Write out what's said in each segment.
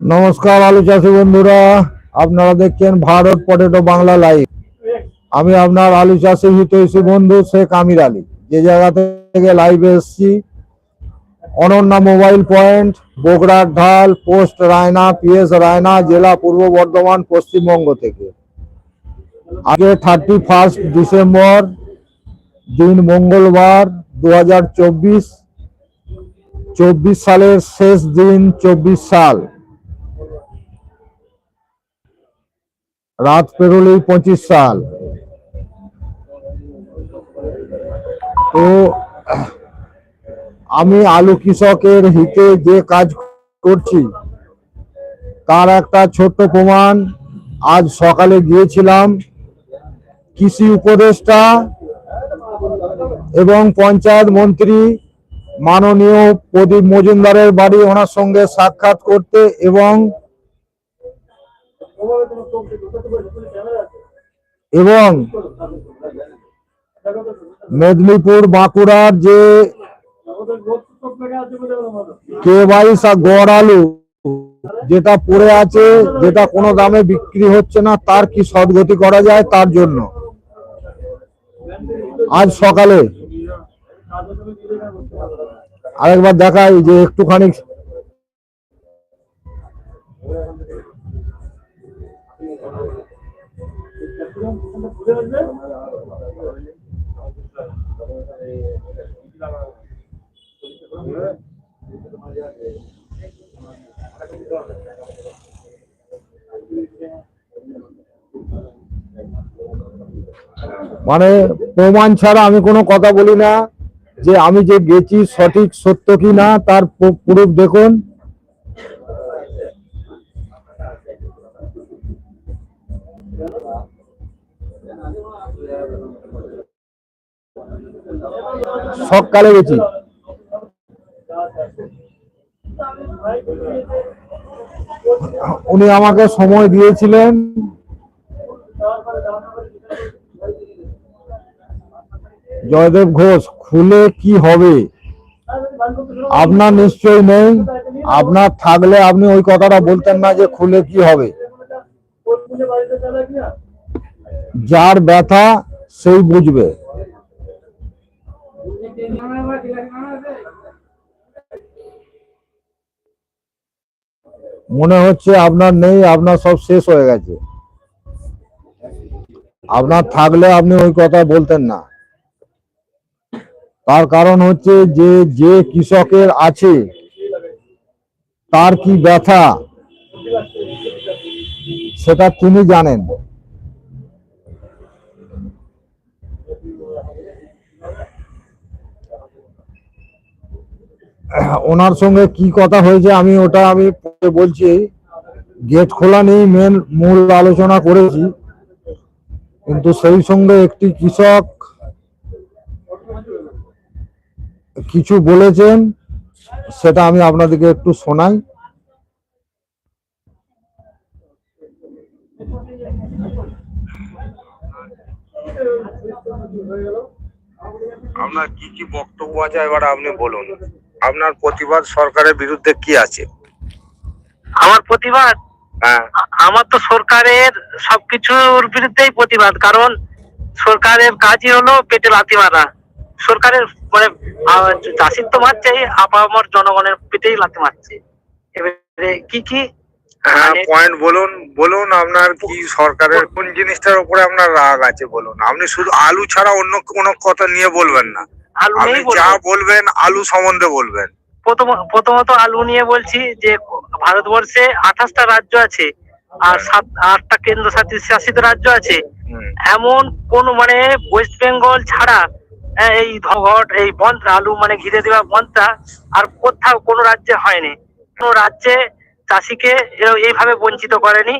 নমস্কার আলু চাষি বন্ধুরা। আপনারা দেখছেন ভারত পটেটো বাংলা লাইভ। আমি আপনার আলু চাষি হিতৈষী বন্ধু শেখ আমির আলী। যে জায়গা থেকে লাইভে এসেছি, অনন্যা মোবাইল পয়েন্ট, বগুড়ার ঢাল, পোস্ট রায়না, পিএস রায়না, জেলা পূর্ব বর্ধমান, পশ্চিমবঙ্গ থেকে। আগে থার্টি ফার্স্ট ডিসেম্বর, দিন মঙ্গলবার। দু হাজার চব্বিশ চব্বিশ সালের শেষ দিন, চব্বিশ সাল। রাত পেরোলেই পঁচিশ সাল। তো, আমি আলু কৃষকের হিতে যে কাজ করছি, তার একটা ছোট্ট প্রমাণ। আজ সকালে গিয়েছিলাম। কৃষি উপদেষ্টা এবং পঞ্চায়েত মন্ত্রী মাননীয় প্রদীপ মজুমদারের বাড়ি ওনার সঙ্গে সাক্ষাৎ করতে এবং এবং মেদিনীপুর বাঁকুড়ার যে কে আর গড় আলু যেটা পড়ে আছে, যেটা কোনো দামে বিক্রি হচ্ছে না, তার কি সদগতি করা যায় তার জন্য? আজ সকালে আরেকবার দেখাই যে একটুখানি মানে প্রমাণ ছাড়া আমি কোনো কথা বলি না, যে আমি যে গেছি সঠিক সত্য কি না, তার প্রুফ দেখুন। সকালে গেছি। উনি আমাকে সময় দিয়েছিলেন। জয়দেব ঘোষ, খুলে কি হবে? আপনার নিশ্চয় নেই। আপনার থাকলে আপনি ওই কথাটা বলতেন না যে খুলে কি হবে। যার ব্যথা, সেই বুঝবে। মনে হচ্ছে আপনার নেই, আপনার সব শেষ হয়ে গেছে। আপনার থাকলে আপনি ওই কথা বলতেন না। তার কারণ হচ্ছে যে যে কৃষকের আছে, তার কি ব্যথা, সেটা তিনি জানেন। ওনার সঙ্গে কি কথা হয়েছে আমি ওটা আমি বলছি, গেট খোলা নেই মেন মূল আলোচনা করেছি, কিন্তু সেই সঙ্গে একটি কৃষক কিছু বলেছেন সেটা আমি আপনাদেরকে একটু শোনাই। আপনার কি কি বক্তব্য আছে এবার আপনি বলুন। আপনার প্রতিবাদ সরকারের বিরুদ্ধে কি আছে? আমার প্রতিবাদ? হ্যাঁ। আমার তো সরকারের সবকিছুর বিরুদ্ধেই প্রতিবাদ কারণ সরকারের কাজই হলো পেটে লাথি মারা। সরকারের মানে চাষির তো মারছেই আপামর জনগণের পেটেই লাথি মারছে। এবারে কি কি? হ্যাঁ মানে- পয়েন্ট বলুন বলুন আপনার কি সরকারের কোন জিনিসটার উপরে আপনার রাগ আছে বলুন। আপনি শুধু আলু ছাড়া অন্য কোনো কথা নিয়ে বলবেন না। আপনি যা বলবেন আলু সম্বন্ধে বলবেন। প্রথম প্রথমত আলু নিয়ে বলছি যে ভারতবর্ষে আঠাশটা রাজ্য আছে আর সাত আটটা কেন্দ্র শাসিত রাজ্য আছে। এমন কোন মানে ওয়েস্ট বেঙ্গল ছাড়া এই ধঘট, এই বন্ধ আলু মানে ঘিরে দেওয়া বন্ধটা আর কোথাও কোনো রাজ্যে হয়নি। কোনো রাজ্যে চাষিকে এইভাবে বঞ্চিত করেনি।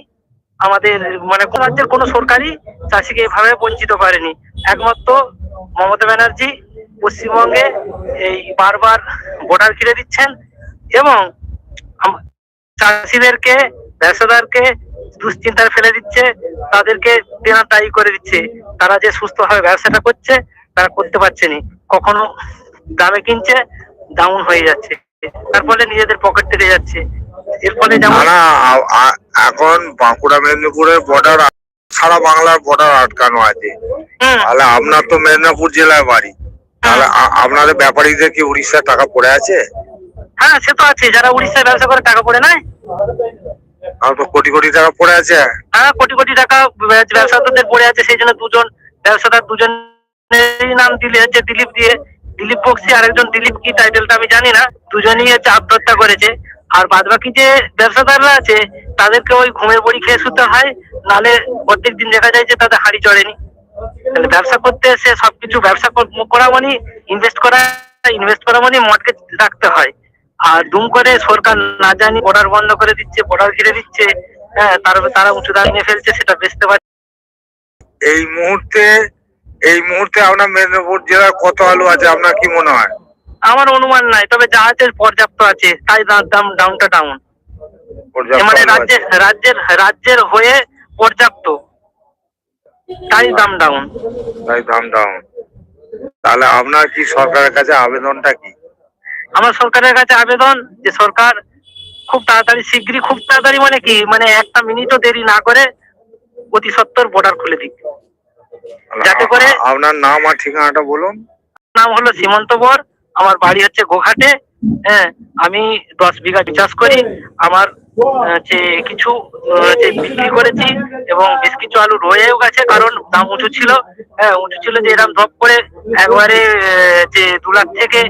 আমাদের মানে কোন রাজ্যের কোনো সরকারই চাষিকে এইভাবে বঞ্চিত করেনি। একমাত্র মমতা ব্যানার্জি পশ্চিমবঙ্গে এই বারবার ভোটার ঘিরে দিচ্ছেন এবং চাষিদেরকে, ব্যবসাদারকে দুশ্চিন্তায় ফেলে দিচ্ছে, তাদেরকে দেনা দায়ী করে দিচ্ছে। তারা যে সুস্থভাবে ব্যবসাটা করছে তারা করতে পারছে না। কখনো দামে কিনছে ডাউন হয়ে যাচ্ছে। তার ফলে নিজেদের পকেট থেকে যাচ্ছে। এর ফলে যেমন এখন বাঁকুড়া মেদিনীপুরের বর্ডার সারা বাংলার বর্ডার আটকানো আছে। তাহলে আপনার তো মেদিনীপুর জেলায় বাড়ি। তাহলে আপনাদের ব্যাপারীদের কি উড়িষ্যার টাকা পড়ে আছে? হ্যাঁ সে তো আছে। যারা উড়িষ্যায় ব্যবসা করে টাকা পড়ে নাই। আর তো কোটি কোটি টাকা পড়ে আছে। হ্যাঁ কোটি কোটি টাকা ব্যব- ব্যবসাদারদের পড়ে আছে। সেই জন্য দুজন ব্যবসাদার দুজনেরই নাম দিলে হচ্ছে দিলীপ দিয়ে, দিলীপ বক্সি আর একজন দিলীপ কি টাইটেলটা আমি জানি না, দুজনই হচ্ছে আত্মহত্যা করেছে। আর বাদ বাকি যে ব্যবসাদাররা আছে, তাদেরকে ওই ঘুমের বড়ি খেয়ে শুতে হয় নালে প্রত্যেক দিন দেখা যায় যে তাদের হাড়ি চড়েনি। তাহলে ব্যবসা করতে এসে সবকিছু ব্যবসা কর- মানে ইনভেস্ট করা ইনভেস্ট করা মানে মর্টগেজ রাখতে হয়। আর দুম করে সরকার না জানি বর্ডার বন্ধ করে দিচ্ছে বর্ডার ঘিরে দিচ্ছে হ্যাঁ তার তারা উঁচু দাম নিয়ে ফেলছে, সেটা বেচতে পারছে এই মুহূর্তে এই মুহূর্তে আপনার মেদিনীপুর জেলার কত আলু আছে? আপনার কি মনে হয়? আমার অনুমান নাই তবে যা আছে পর্যাপ্ত আছে তাই দাম ডাউনটা ডাউন মানে রাজ্যের রাজ্যের রাজ্যের হয়ে পর্যাপ্ত। তাই দাম ডাউন তাই দাম ডাউন তাহলে আপনার কি সরকারের কাছে আবেদনটা কি? আমার সরকারের কাছে আবেদন যে সরকার খুব তাড়াতাড়ি শীঘ্রই খুব তাড়াতাড়ি মানে কি মানে একটা মিনিটও দেরি না করে অতি সত্তর বর্ডার খুলে দিক। যাতে করে- আপনার নাম আর ঠিকানাটা বলুন। নাম হলো সীমন্ত বর আমার বাড়ি হচ্ছে গোঘাটে। হ্যাঁ আমি দশ বিঘা চাষ করি। আমার যে কিছু যে বিক্রি করেছি এবং বেশ কিছু আলু রয়েও গেছে কারণ দাম উঁচু ছিল। হ্যাঁ উঁচু ছিল যে এরকম ড্রপ করে একবারে যে দু লাখ থেকে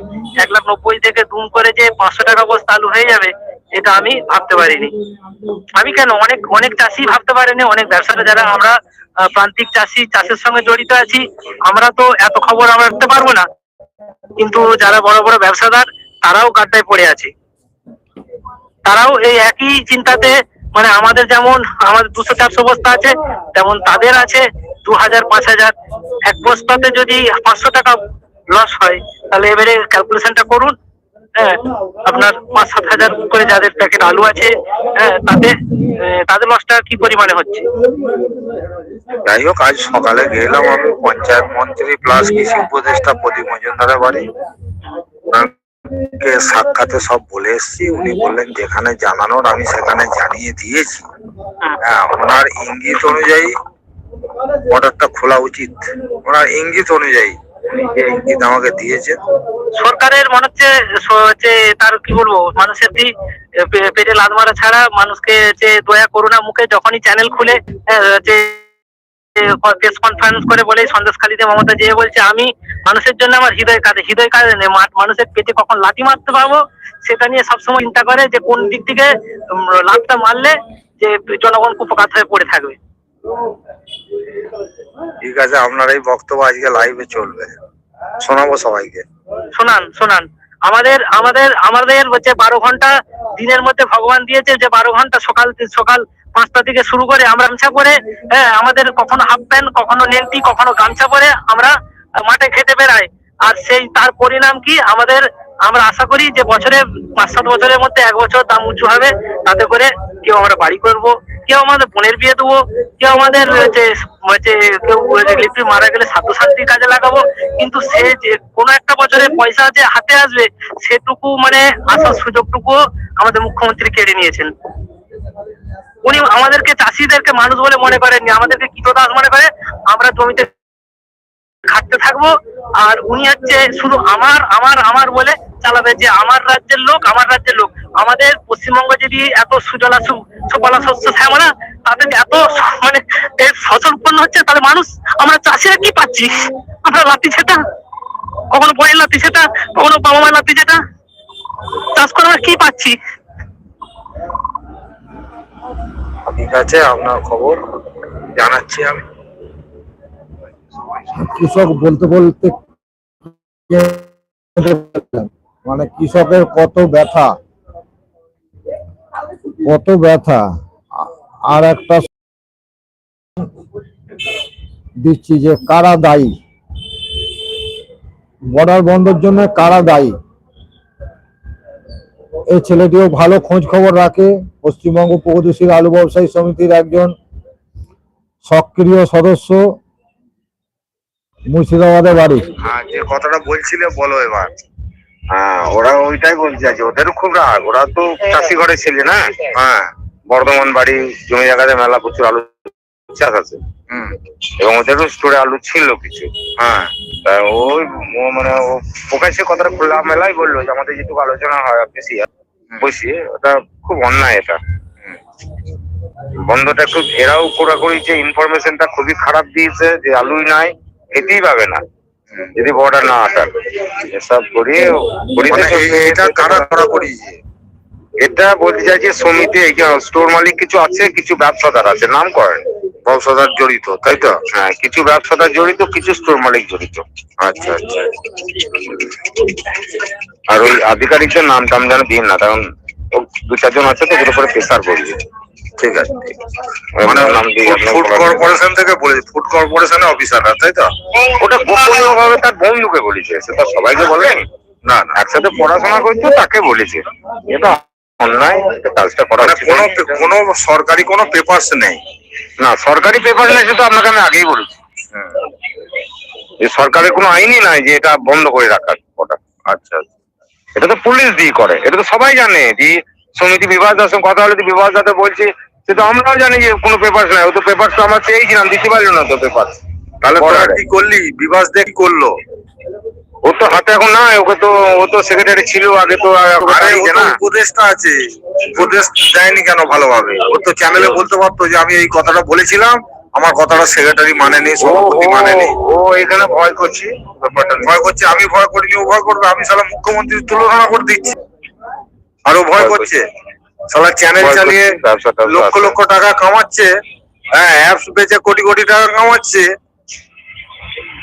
এক লাখ নব্বই থেকে দুম করে যে পাঁচশো টাকা বস্তা আলু হয়ে যাবে এটা আমি ভাবতে পারিনি। আমি কেন? অনেক অনেক চাষি ভাবতে পারেনি অনেক ব্যবসাটা যারা আমরা প্রান্তিক চাষি চাষের সঙ্গে জড়িত আছি। আমরা তো এত খবর আমরা রাখতে পারব না। কিন্তু যারা বড় বড় ব্যবসাদার, তারাও গাড্ডায় পড়ে আছে। তারাও এই একই চিন্তাতে মানে আমাদের যেমন আমাদের দুশো চারশো বস্তা আছে, তেমন তাদের আছে। দু হাজার, পাঁচ হাজার, এক বস্তাতে যদি পাঁচশো টাকা লস হয়, তাহলে এবারে ক্যালকুলেশনটা করুন। হ্যাঁ আপনার পাঁচ সাত হাজার করে যাদের প্যাকেট আলু আছে হ্যাঁ তাদের তাদের লসটা কি পরিমাণে হচ্ছে? যাই হোক আজ সকালে গেলাম আমি পঞ্চায়েত মন্ত্রী প্লাস কৃষি উপদেষ্টা প্রদীপ মজুমদারের বাড়ি। সাক্ষাতে সব বলে এসেছি। উনি বললেন যেখানে জানানোর আমি সেখানে জানিয়ে দিয়েছি। হ্যাঁ ওনার ইঙ্গিত অনুযায়ী অর্ডারটা খোলা উচিত। ওনার ইঙ্গিত অনুযায়ী উনি যে ইঙ্গিত আমাকে দিয়েছেন সরকারের মনে হচ্ছে তার কি বলব মানুষের দি পেটে লাদ মারা ছাড়া মানুষকে যে দয়া করুণা মুখে যখনই চ্যানেল খুলে যে প্রেস কনফারেন্স করে বলে সন্দেশখালীতে মমতা যে বলছে আমি মানুষের জন্য আমার হৃদয় কাঁদে হৃদয় কাঁদে নেই, মানুষের পেটে কখন লাথি মারতে পারব? সেটা নিয়ে সবসময় চিন্তা করে যে কোন দিক থেকে উম, মারলে যে জনগণ উপকার হয়ে পড়ে থাকবে। ঠিক আছে আপনার এই বক্তব্য আজকে লাইভে চলবে। শোনাবো সবাইকে। শোনান শোনান। আমাদের আমাদের আমাদের হচ্ছে বারো ঘণ্টা দিনের মধ্যে ভগবান দিয়েছে যে বারো ঘণ্টা সকাল সকাল পাঁচটা থেকে শুরু করে আমরা গামছা পরে হ্যাঁ আমাদের কখনো হাফ প্যান্ট, কখনো লেন্টি কখনো গামছা পরে আমরা মাঠে খেতে বেড়াই। আর সেই, তার পরিণাম কি? আমাদের, আমরা আশা করি যে বছরে পাঁচ সাত বছরের মধ্যে এক বছর দাম উঁচু হবে, তাতে করে কেউ আমরা বাড়ি করব। কেউ আমাদের বোনের বিয়ে দেবো, কেউ আমাদের ইলেকট্রিক মারা গেলে সাধু শান্তির কাজে লাগাবো, কিন্তু সে যে কোনো একটা বছরে পয়সা যে হাতে আসবে, সেটুকু মানে আসার সুযোগটুকু আমাদের মুখ্যমন্ত্রী কেড়ে নিয়েছেন। উনি আমাদেরকে চাষিদেরকে মানুষ বলে মনে করেননি, আমাদেরকে কৃতদাস মনে করে, আমরা জমিতে খাটতে থাকব। আর উনি হচ্ছে শুধু আমার আমার আমার বলে চালাবে যে আমার রাজ্যের লোক, আমার রাজ্যের লোক। আমাদের পশ্চিমবঙ্গ যদি এত সুজলা সুফলা শস্য শ্যামলা তাদের এত মানে ফসল উৎপন্ন হচ্ছে, তাহলে মানুষ, আমরা চাষিরা কি পাচ্ছি? আমরা লাতি সেটা কখনো বইয়ের লাতি সেটা কখনো বাবা মায়ের লাতি সেটা চাষ করে আমরা কি পাচ্ছি? ঠিক আছে, আপনার খবর জানাচ্ছি আমি। কৃষক বলতে বলতে মানে কৃষকের কত ব্যথা। কত ব্যথা। আর একটা দিচ্ছি যে কারা দায়ী। বর্ডার বন্ধের জন্য কারা দায়ী। এই ছেলেটিও ভালো খোঁজ খবর রাখে। পশ্চিমবঙ্গ প্রগতিশীল আলু ব্যবসায়ী সমিতির একজন সক্রিয় সদস্য। মুর্শিদাবাদে বাড়ি। হ্যাঁ যে কথাটা বলছিলে বলো এবার। হ্যাঁ ওরা ওইটাই বলছে আছে ওদেরও খুব রাগ। ওরা তো চাষি ঘরে ছেলে না? হ্যাঁ বর্ধমান বাড়ি জমি জায়গাতে মেলা প্রচুর আলু চাষ আছে। হুম। এবং ওদেরও স্টোরে আলু ছিল কিছু। হ্যাঁ তা ওই মানে ও প্রকাশ্যে কথাটা খোলা মেলাই বলল যে আমাদের যেটুকু আলোচনা হয় বেশি বসিয়ে ওটা খুব অন্যায় এটা। বন্ধটা একটু এরাও কোড়াকুড়ি যে ইনফরমেশনটা খুবই খারাপ দিয়েছে যে আলুই নাই। খেতেই পাবে না। যদি বর্ডার না আসার। এসব করিয়ে মানে এটা কারা করা করিয়েছে? এটা বলতে চাইছি সমিতি স্টোর মালিক কিছু আছে কিছু ব্যবসাদার আছে নাম করেন। ব্যবসাদার জড়িত তাই তো? হ্যাঁ কিছু ব্যবসাদার জড়িত কিছু স্টোর মালিক জড়িত। আচ্ছা আচ্ছা। আর ওই আধিকারিকদের নাম টাম যেন দিন না কারণ দু চারজন আছে তো ওদের উপরে প্রেসার পড়বে। ঠিক আছে মানে ফুড কর্পোরেশন থেকে ফুড কর্পোরেশনের অফিসাররা তাই তো? ওটা গোপনীয় ভাবে তার বন্ধুকে বলেছে সে তো সবাইকে বলেন না না। একসাথে পড়াশোনা করছে তাকে বলেছে। এটা অন্যায় কাজটা করা মানে কোনো কোনো সরকারি কোনো পেপারস নেই। না সরকারি পেপার নেই সেটা আপনাকে আমি আগেই বলেছি। যে সরকারের কোনো আইনই নাই যে এটা বন্ধ করে রাখার ওটা। আচ্ছা আচ্ছা। এটা তো পুলিশ দিয়ে করে এটা তো সবাই জানে যে সমিতি বিভাগ দাসের সঙ্গে কথা হলে তো বিভাগ দাতে বলছি সে তো আমরাও জানি যে কোনো পেপার নাই ও তো পেপার তো আমরা চেয়েছিলাম দিতে পারল না তো পেপার তাহলে তোরা কি করলি? বিবাস দে কি করল? ও তো হাতে এখন নাই ওকে তো ও তো সেক্রেটারি ছিল আগে তো উপদেশটা আছে। উপদেশ দেয়নি কেন ভালোভাবে? ও তো চ্যানেলে বলতে পারতো যে আমি এই কথাটা বলেছিলাম আমার কথাটা সেক্রেটারি মানেনি সভাপতি মানেনি। ও এখানে ভয় করছি ভয় করছে আমি ভয় করিনি ও ভয় করবে আমি সালা মুখ্যমন্ত্রীর তুলনা করে দিচ্ছি। আর ও ভয় করছে। সালা চ্যানেল চালিয়ে লক্ষ লক্ষ টাকা কামাচ্ছে। হ্যাঁ অ্যাপস বেচে কোটি কোটি টাকা কামাচ্ছে।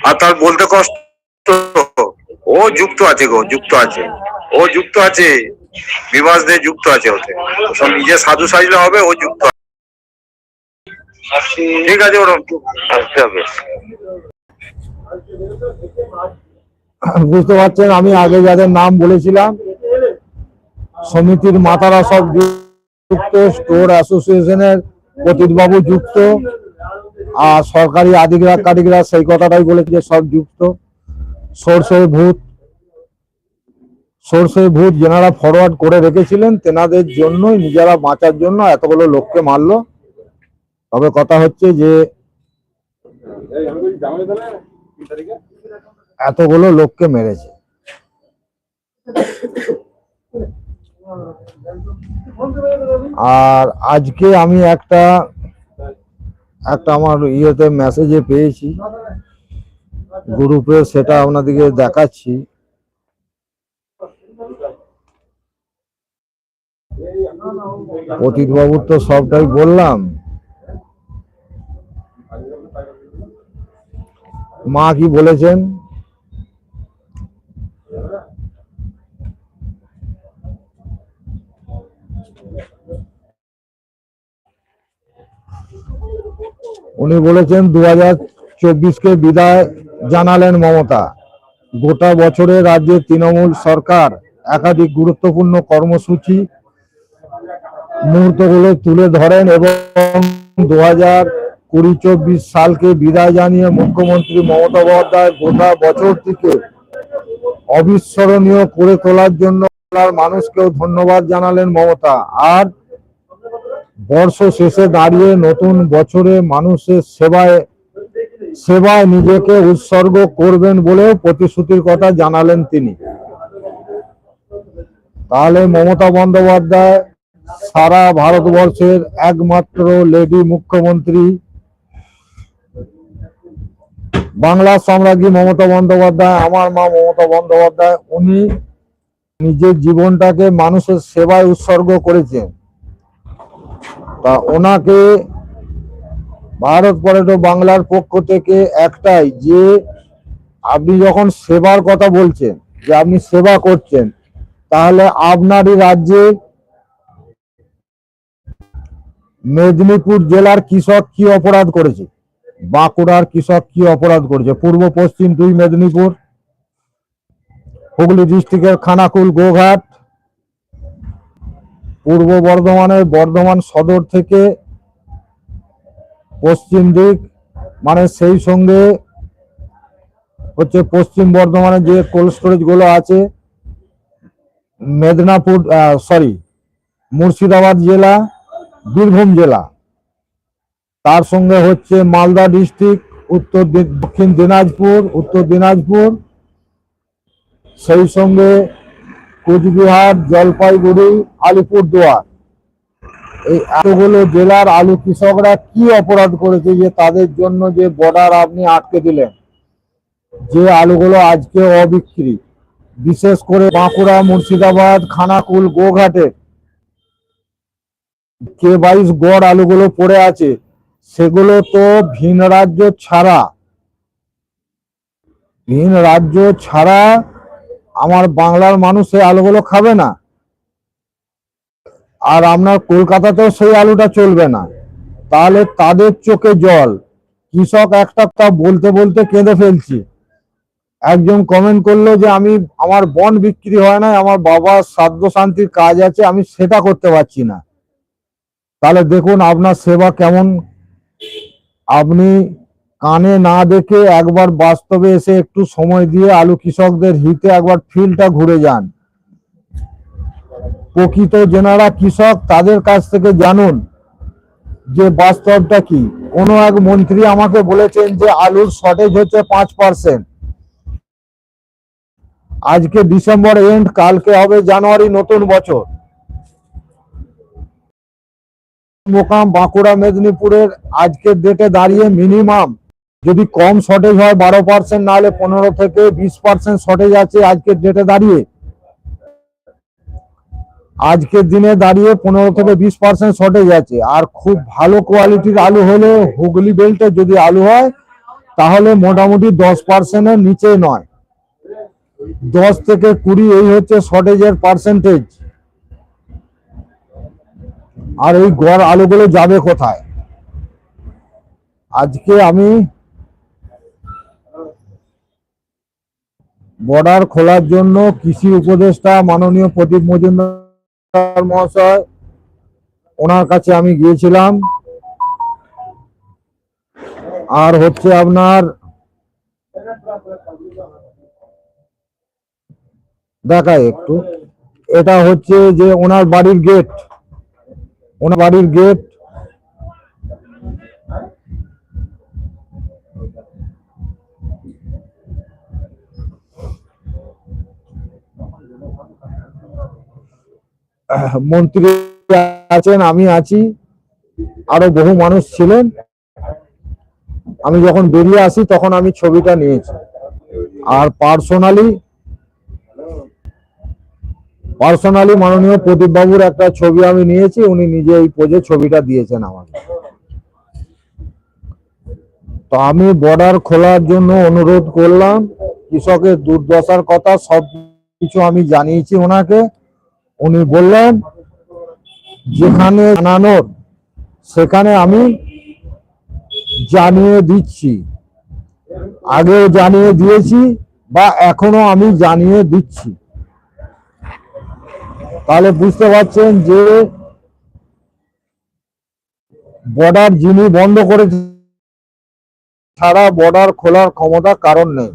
আর তার বলতে কষ্ট। ও যুক্ত আছে গো যুক্ত আছে। ও যুক্ত আছে। বিবাস দে যুক্ত আছে ওতে। ও সব নিজে সাধু সাজলে হবে ও যুক্ত আছে। ঠিক আছে ওরকম আসতে হবে। বুঝতে পারছেন আমি আগে যাদের নাম বলেছিলাম সমিতির মাতারা সব যুক্ত স্টোর অ্যাসোসিয়েশনের বাবু যুক্ত, আর সরকারি আধিকারিকরা সেই কথাটাই বলেছে সব যুক্ত। সরষে ভূত সরষে ভূত যেনারা ফরওয়ার্ড করে রেখেছিলেন, তেনাদের জন্যই, নিজেরা বাঁচার জন্য এতগুলো লোককে মারলো। তবে কথা হচ্ছে যে, এতগুলো লোককে মেরেছে। আর আজকে আমি একটা একটা আমার ইয়েতে মেসেজে পেয়েছি। গ্রুপে সেটা আপনাদেরকে দেখাচ্ছি। বাবুর তো সবটাই বললাম। মা কি বলেছেন? উনি বলেছেন দু হাজার চব্বিশকে বিদায় জানালেন মমতা। গোটা বছরে রাজ্যের তৃণমূল সরকার একাধিক গুরুত্বপূর্ণ কর্মসূচি মুহূর্তগুলো তুলে ধরেন এবং দু হাজার কুড়ি চব্বিশ সালকে বিদায় জানিয়ে মুখ্যমন্ত্রী মমতা বন্দ্যোপাধ্যায় গোটা বছরটিকে অবিস্মরণীয় করে তোলার জন্য মানুষকেও ধন্যবাদ জানালেন মমতা। আর বর্ষ শেষে দাঁড়িয়ে নতুন বছরে মানুষের সেবায় সেবায় নিজেকে উৎসর্গ করবেন বলেও প্রতিশ্রুতির কথা জানালেন তিনি। তাহলে মমতা বন্দ্যোপাধ্যায় সারা ভারতবর্ষের একমাত্র লেডি মুখ্যমন্ত্রী, বাংলা সম্রাজ্ঞী মমতা বন্দ্যোপাধ্যায়, আমার মা মমতা বন্দ্যোপাধ্যায়, উনি নিজের জীবনটাকে মানুষের সেবায় উৎসর্গ করেছেন। তা ওনাকে ভারত পর্যটন বাংলার পক্ষ থেকে একটাই যে আপনি যখন সেবার কথা বলছেন, যে আপনি সেবা করছেন, তাহলে আপনারই রাজ্যে মেদিনীপুর জেলার কৃষক কি অপরাধ করেছে? বাঁকুড়ার কৃষক কি অপরাধ করেছে? পূর্ব পশ্চিম দুই মেদিনীপুর, হুগলি ডিস্ট্রিক্টের খানাকুল, গোঘাট পূর্ব বর্ধমানের বর্ধমান সদর থেকে পশ্চিম দিক মানে সেই সঙ্গে হচ্ছে পশ্চিম বর্ধমানে যে কোল্ড স্টোরেজগুলো আছে, মেদিনীপুর সরি মুর্শিদাবাদ জেলা, বীরভূম জেলা। তার সঙ্গে হচ্ছে মালদা ডিস্ট্রিক্ট উত্তর দক্ষিণ দিনাজপুর, উত্তর দিনাজপুর। সেই সঙ্গে কোচবিহার, জলপাইগুড়ি, আলিপুরদুয়ার। এই এতগুলো জেলার আলু কৃষকরা কি অপরাধ করেছে যে তাদের জন্য যে বর্ডার আপনি আটকে দিলেন? যে আলুগুলো আজকে অবিক্রি। বিশেষ করে বাঁকুড়া, মুর্শিদাবাদ, খানাকুল, গোঘাটে। কে বাইশ গড় আলুগুলো পড়ে আছে, সেগুলো তো ভিন রাজ্য ছাড়া। ভিন রাজ্য ছাড়া আমার বাংলার মানুষ সেই আলুগুলো খাবে না। আর আপনার কলকাতাতেও সেই আলুটা চলবে না। তাহলে তাদের চোখে জল। কৃষক একটা তা বলতে বলতে কেঁদে ফেলছি। একজন কমেন্ট করল যে, আমি, আমার বন বিক্রি হয় না আমার বাবার সাধ্য শান্তির কাজ আছে, আমি সেটা করতে পারছি না। তাহলে দেখুন আপনার সেবা কেমন। আপনি কানে না দেখে একবার বাস্তবে এসে একটু সময় দিয়ে আলু কৃষকদের হিতে একবার ফিল্ডটা ঘুরে যান। প্রকৃত যেনারা কৃষক, তাদের কাছ থেকে জানুন যে বাস্তবটা কি। কোনো এক মন্ত্রী আমাকে বলেছেন যে আলুর শর্টেজ হচ্ছে পাঁচ পার্সেন্ট আজকে ডিসেম্বর এন্ড কালকে হবে জানুয়ারি নতুন বছর। মোকাম বাঁকুড়া মেদিনীপুরের আজকের ডেটে দাঁড়িয়ে মিনিমাম যদি কম শর্টেজ হয় বারো পার্সেন্ট না হলে পনেরো থেকে বিশ পার্সেন্ট শর্টেজ আছে আজকের ডেটে দাঁড়িয়ে। আজকের দিনে দাঁড়িয়ে পনেরো থেকে বিশ পার্সেন্ট শর্টেজ আছে। আর খুব ভালো কোয়ালিটির আলু হলে হুগলি বেল্টে যদি আলু হয়, তাহলে মোটামুটি দশ পার্সেন্টের নিচে নয়। দশ থেকে কুড়ি এই হচ্ছে শর্টেজের পার্সেন্টেজ আর এই গড় আলুগুলো যাবে কোথায়? আজকে আমি বর্ডার খোলার জন্য কৃষি উপদেষ্টা মাননীয় প্রদীপ মজুমদার মহাশয়, ওনার কাছে আমি গিয়েছিলাম। আর হচ্ছে আপনার দেখায় একটু। এটা হচ্ছে যে ওনার বাড়ির গেট ওনার বাড়ির গেট মন্ত্রী আছেন, আমি আছি। আরও বহু মানুষ ছিলেন। আমি যখন বেরিয়ে আসি, তখন আমি ছবিটা নিয়েছি। আর পার্সোনালি পার্সোনালি মাননীয় প্রদীপ বাবুর একটা ছবি আমি নিয়েছি, উনি নিজে এই পোজে ছবিটা দিয়েছেন আমাকে। তো আমি বর্ডার খোলার জন্য অনুরোধ করলাম, কৃষকের দুর্দশার কথা সব কিছু আমি জানিয়েছি ওনাকে। উনি বললেন, যেখানে জানানোর সেখানে আমি জানিয়ে দিচ্ছি। আগেও জানিয়ে দিয়েছি, বা এখনও আমি জানিয়ে দিচ্ছি। তাহলে বুঝতে পারছেন যে বর্ডার যিনি বন্ধ করেছে ছাড়া বর্ডার খোলার ক্ষমতা কারণ নেই।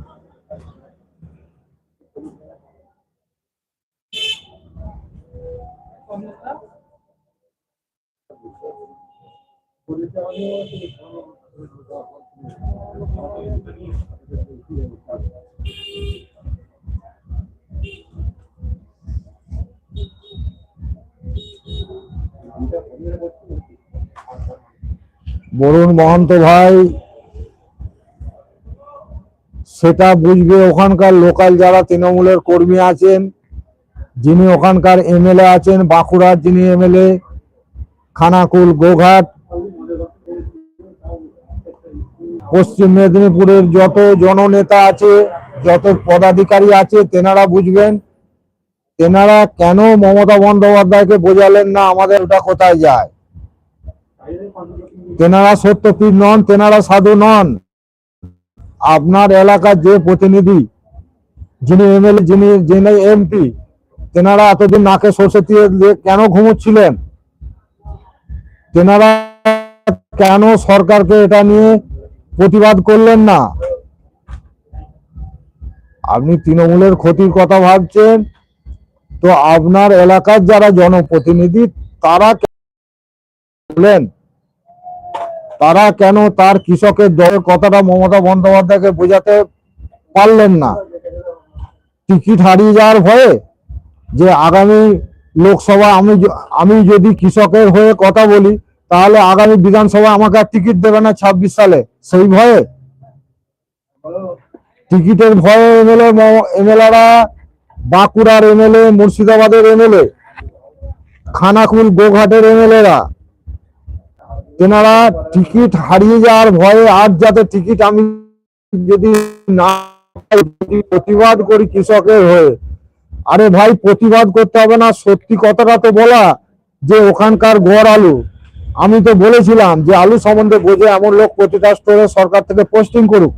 বরুণ মহন্ত ভাই, সেটা বুঝবে ওখানকার লোকাল যারা তৃণমূলের কর্মী আছেন, যিনি ওখানকার এমএলএ আছেন, বাঁকুড়ার যিনি এমএলএ, খানাকুল গোঘাট পশ্চিম মেদিনীপুরের যত জননেতা আছে, যত পদাধিকারী আছে, তেনারা বুঝবেন, তেনারা কেন মমতা বন্দ্যোপাধ্যায়কে বোঝালেন না আমাদের ওটা কোথায় যায়। তেনারা সত্যপীর নন, তেনারা সাধু নন। আপনার এলাকার যে প্রতিনিধি, যিনি এমএলএ, যিনি যিনি এমপি, তেনারা এতদিন নাকে সরষে দিয়ে কেন ঘুমোচ্ছিলেন? তেনারা কেন সরকারকে এটা নিয়ে প্রতিবাদ করলেন না। আপনি তৃণমূলের ক্ষতির কথা ভাবছেন, তো আপনার এলাকার যারা জনপ্রতিনিধি, তারা বলেন, তারা কেন তার কৃষকের দলের কথাটা মমতা বন্দ্যোপাধ্যায়কে বোঝাতে পারলেন না? টিকিট হারিয়ে যাওয়ার ভয়ে যে আগামী লোকসভা আমি আমি যদি কৃষকের হয়ে কথা বলি, তাহলে আগামী বিধানসভা আমাকে আর টিকিট দেবে না ছাব্বিশ সালে। সেই ভয়ে? টিকিটের ভয়ে এমএলএ এমএলএরা বাঁকুড়ার এমএলএ মুর্শিদাবাদের এমএলএ খানাকুল গোঘাটের এমএলএরা তেনারা টিকিট হারিয়ে যাওয়ার ভয়ে আর যাতে টিকিট আমি যদি না প্রতিবাদ করি কৃষকের হয়ে। আরে ভাই, প্রতিবাদ করতে হবে না, সত্যি কথাটা তো বলা, যে ওখানকার গড় আলু। আমি তো বলেছিলাম যে আলু সম্বন্ধে বোঝে এমন লোক প্রতিটা স্টোরে সরকার থেকে পোস্টিং করুক।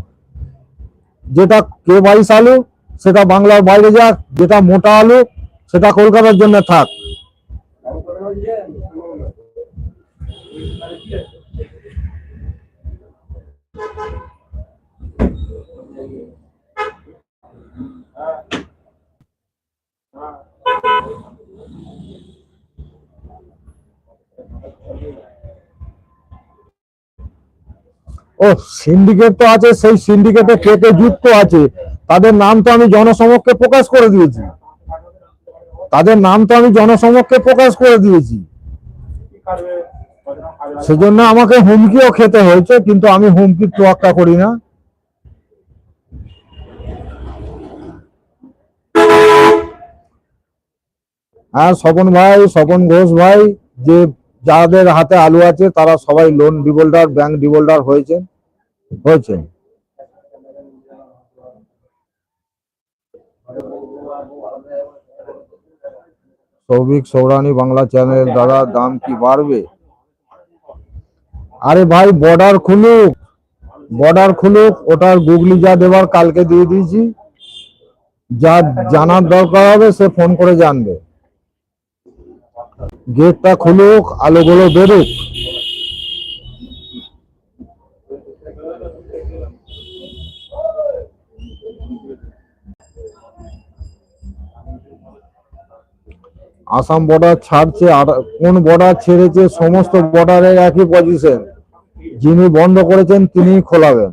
যেটা কে বাইশ আলু, সেটা বাংলার বাইরে যাক, যেটা মোটা আলু, সেটা কলকাতার জন্য থাক। ও সিন্ডিকেট তো আছে, সেই সিন্ডিকেটে কে কে যুক্ত আছে, তাদের নাম তো আমি জনসমক্ষে প্রকাশ করে দিয়েছি। তাদের নাম তো আমি জনসমক্ষে প্রকাশ করে দিয়েছি। সেজন্য আমাকে হুমকিও খেতে হয়েছে, কিন্তু আমি হুমকির তোয়াক্কা করি না। হ্যাঁ স্বপন ভাই, স্বপন ঘোষ ভাই, যে যাদের হাতে আলু আছে, তারা সবাই লোন ডিবোল্ডার ব্যাংক ডিবোল্ডার হয়েছে। হয়েছে। সৌভিক সৌরানি বাংলা চ্যানেল দাদা, দাম কি বাড়বে? আরে ভাই বর্ডার খুলুক। বর্ডার খুলুক ওটার গুগলি যা দেবার কালকে দিয়ে দিয়েছি। যা জানার দরকার হবে, সে ফোন করে জানবে। গেটটা খুলুক আলোগুলো বেরুক। আসাম বর্ডার ছাড়ছে, আর কোন বর্ডার ছেড়েছে, সমস্ত বর্ডারের একই পজিশন যিনি বন্ধ করেছেন, তিনি খোলাবেন।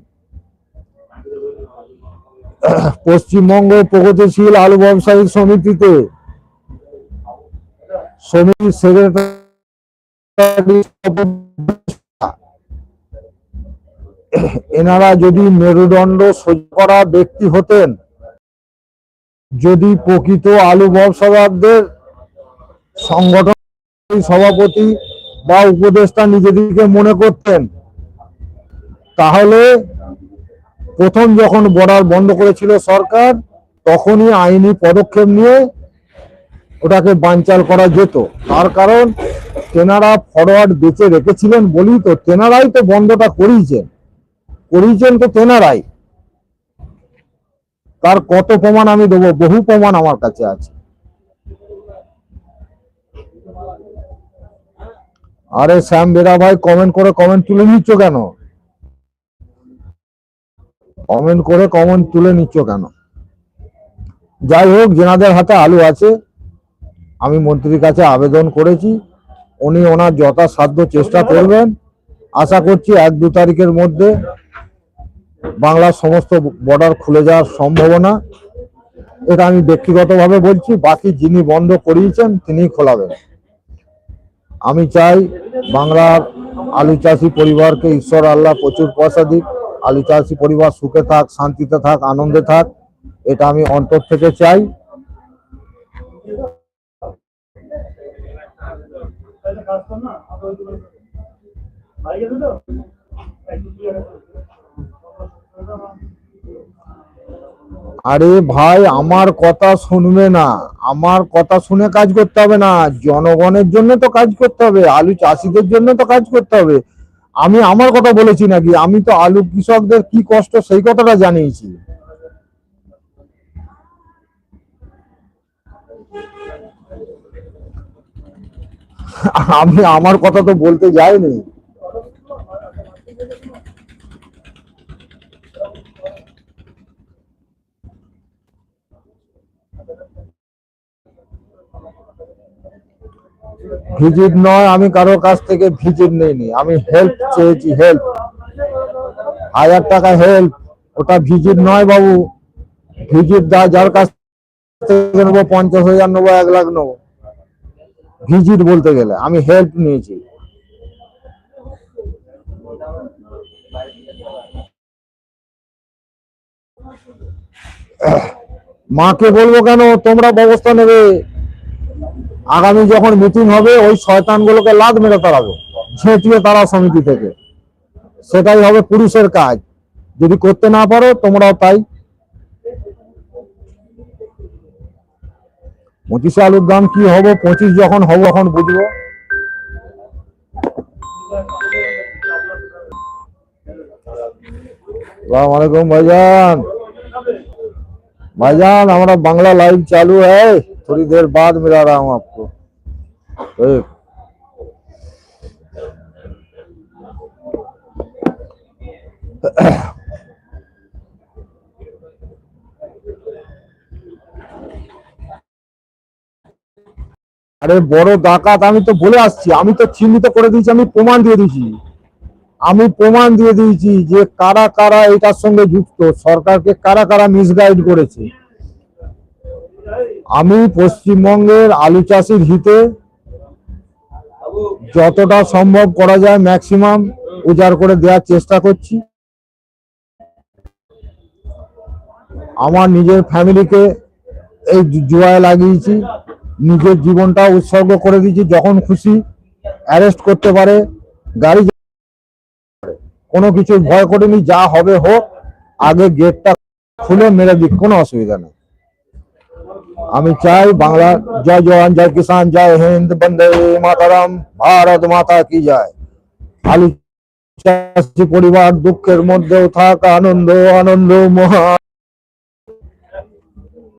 পশ্চিমবঙ্গ প্রগতিশীল আলু ব্যবসায়িক সমিতিতে সমিতির সেক্রেটারি এনারা যদি মেরুদণ্ড সহ্য করা ব্যক্তি হতেন, যদি প্রকৃত আলু ব্যবসাদারদের সংগঠন সভাপতি বা উপদেষ্টা নিজেদেরকে মনে করতেন, তাহলে প্রথম যখন বর্ডার বন্ধ করেছিল সরকার, তখনই আইনি পদক্ষেপ নিয়ে ওটাকে বানচাল করা যেত। তার কারণ তেনারা ফরওয়ার্ড বেঁচে রেখেছিলেন বলি তো তেনারাই তো বন্ধটা করিয়েছেন। করিয়েছেন তো তেনারাই। তার কত প্রমাণ আমি দেবো? বহু প্রমাণ আমার কাছে আছে। আরে শ্যাম বেরা ভাই কমেন্ট করে কমেন্ট তুলে নিচ্ছ কেন? কমেন্ট করে কমেন্ট তুলে নিচ্ছ কেন? যাই হোক, যেনাদের হাতে আলু আছে আমি মন্ত্রীর কাছে আবেদন করেছি, উনি ওনার যথাসাধ্য চেষ্টা করবেন। আশা করছি এক দু তারিখের মধ্যে বাংলার সমস্ত বর্ডার খুলে যাওয়ার সম্ভাবনা। এটা আমি ব্যক্তিগতভাবে বলছি, বাকি যিনি বন্ধ করিয়েছেন তিনিই খোলাবেন। আমি চাই বাংলার আলু চাষি পরিবারকে ঈশ্বর, আল্লাহ প্রচুর পয়সা দিক। আলু চাষি পরিবার সুখে থাক, শান্তিতে থাক, আনন্দে থাক, এটা আমি অন্তর থেকে চাই। আরে ভাই, আমার কথা শুনবে না। আমার কথা শুনে কাজ করতে হবে না। জনগণের জন্য তো কাজ করতে হবে, আলু চাষিদের জন্য তো কাজ করতে হবে। আমি আমার কথা বলেছি নাকি? আমি তো আলু কৃষকদের কি কষ্ট, সেই কথাটা জানিয়েছি। আমি আমার কথা তো বলতে যাইনি। ভিজিট নয়, আমি কারোর কাছ থেকে ভিজিট নেইনি। আমি হেল্প চেয়েছি হেল্প হাজার টাকা হেল্প ওটা ভিজিট নয় বাবু। ভিজিট যার কাছ থেকে নেব, পঞ্চাশ হাজার নেব, এক লাখ নেব। ভিজিট বলতে গেলে, আমি হেল্প নিয়েছি। মাকে বলব কেন, তোমরা ব্যবস্থা নেবে। আগামী যখন মিটিং হবে, ওই শয়তানগুলোকে লাদ মেরে তাড়াবো, ঝেঁটিয়ে তারা সমিতি থেকে। সেটাই হবে পুরুষের কাজ। যদি করতে না পারো, তোমরাও তাই পঁচিশে আলুর দাম কি হবে পঁচিশ যখন হবো তখন বুঝবো সালাম আলাইকুম भाईजान भाईजान हमारा बांग्ला लाइव चालू है थोड़ी देर बाद मिला रहा हूँ आपको ठीक আরে বড় ডাকাত, আমি তো বলে আসছি, আমি তো চিহ্নিত করে দিয়েছি, আমি প্রমাণ দিয়ে দিয়েছি। আমি প্রমাণ দিয়ে দিয়েছি যে কারা কারা এটার সঙ্গে যুক্ত, সরকারকে কারা কারা মিসগাইড করেছে। আমি পশ্চিমবঙ্গের আলু চাষির হিতে যতটা সম্ভব করা যায় ম্যাক্সিমাম উজাড় করে দেওয়ার চেষ্টা করছি। আমার নিজের ফ্যামিলিকে এই জুয়ায় লাগিয়েছি। নিজের জীবনটা উৎসর্গ করে দিয়েছি, যখন খুশি অ্যারেস্ট করতে পারে, গাড়ি কোনো কিছু ভয় করিনি, যা হবে হোক, আগে গেটটা খুলে মেরে দিক, কোনো অসুবিধা নেই। আমি চাই বাংলা, জয় জওয়ান, জয় কিষান জয় হিন্দ, বন্দে মাতারাম, ভারত মাতা কি জয়। আলু পরিবার দুঃখের মধ্যেও থাক, আনন্দ আনন্দ, মহা